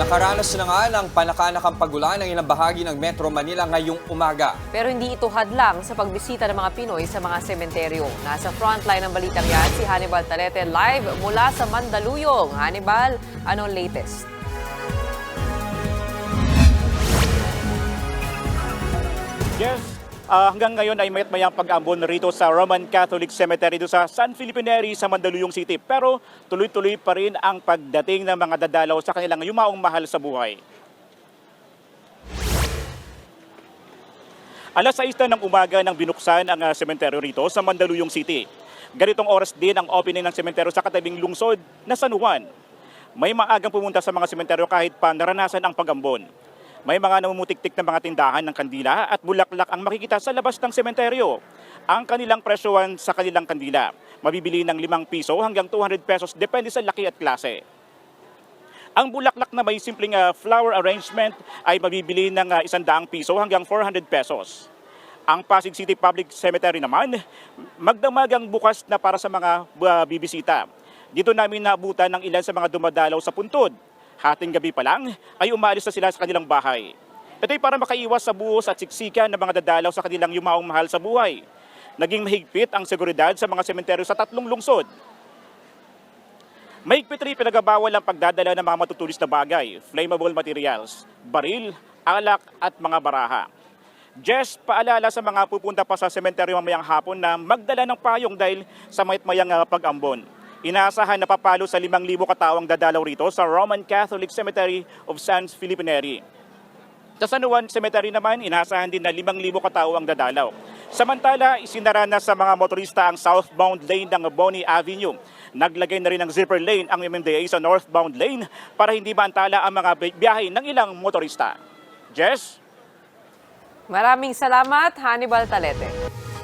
Nakaranas na nga ng panakanakang pagulan ng ilang bahagi ng Metro Manila ngayong umaga. Pero hindi ito hadlang sa pagbisita ng mga Pinoy sa mga sementeryo. Nasa frontline ng balitang yan si Hannibal Talete live mula sa Mandaluyong. Hannibal, anong latest? Yes, ah, hanggang ngayon ay mayat mayang pag-ambon rito sa Roman Catholic Cemetery do sa San Filipenary sa Mandaluyong City. Pero tuloy-tuloy pa rin ang pagdating ng mga dadalaw sa kanilang yumaong mahal sa buhay. Alas 6 na ng umaga nang binuksan ang ah, sementeryo rito sa Mandaluyong City. Ganitong oras din ang opening ng sementeryo sa katabing lungsod na San Juan. May maagang pumunta sa mga sementeryo kahit pa naranasan ang pag-ambon. May mga namumutik-tik na mga tindahan ng kandila at bulaklak ang makikita sa labas ng sementeryo. Ang kanilang presyohan sa kanilang kandila, mabibili ng 5 piso hanggang 200 pesos depende sa laki at klase. Ang bulaklak na may simpleng ah, flower arrangement ay mabibili ng ah, 100 piso hanggang 400 pesos. Ang Pasig City Public Cemetery naman, magdamagang bukas na para sa mga ah, bibisita. Dito namin naabutan ng ilan sa mga dumadalaw sa puntod. Hating gabi pa lang ay umalis na sila sa kanilang bahay. Ito'y para makaiwas sa buhos at siksikan ng mga dadalaw sa kanilang yumaong mahal sa buhay. Naging mahigpit ang seguridad sa mga sementeryo sa tatlong lungsod. Mahigpit rin pinagabawal ang pagdadala ng mga matutulis na bagay, flammable materials, baril, alak at mga baraha. Jess, paalala sa mga pupunta pa sa sementeryo mamayang hapon na magdala ng payong dahil sa mayat-mayang ah, pag-ambon. Inaasahan na papalo sa 5,000 katawang dadalaw rito sa Roman Catholic Cemetery of San Filipenary. Sa San Juan Cemetery naman, inaasahan din na 5,000 katao ang dadalaw. Samantala, isinara na sa mga motorista ang southbound lane ng Bonnie Avenue. Naglagay na rin ng zipper lane ang MMDA sa northbound lane para hindi maantala ang mga biyahe ng ilang motorista. Jess? Maraming salamat, Hannibal Talete.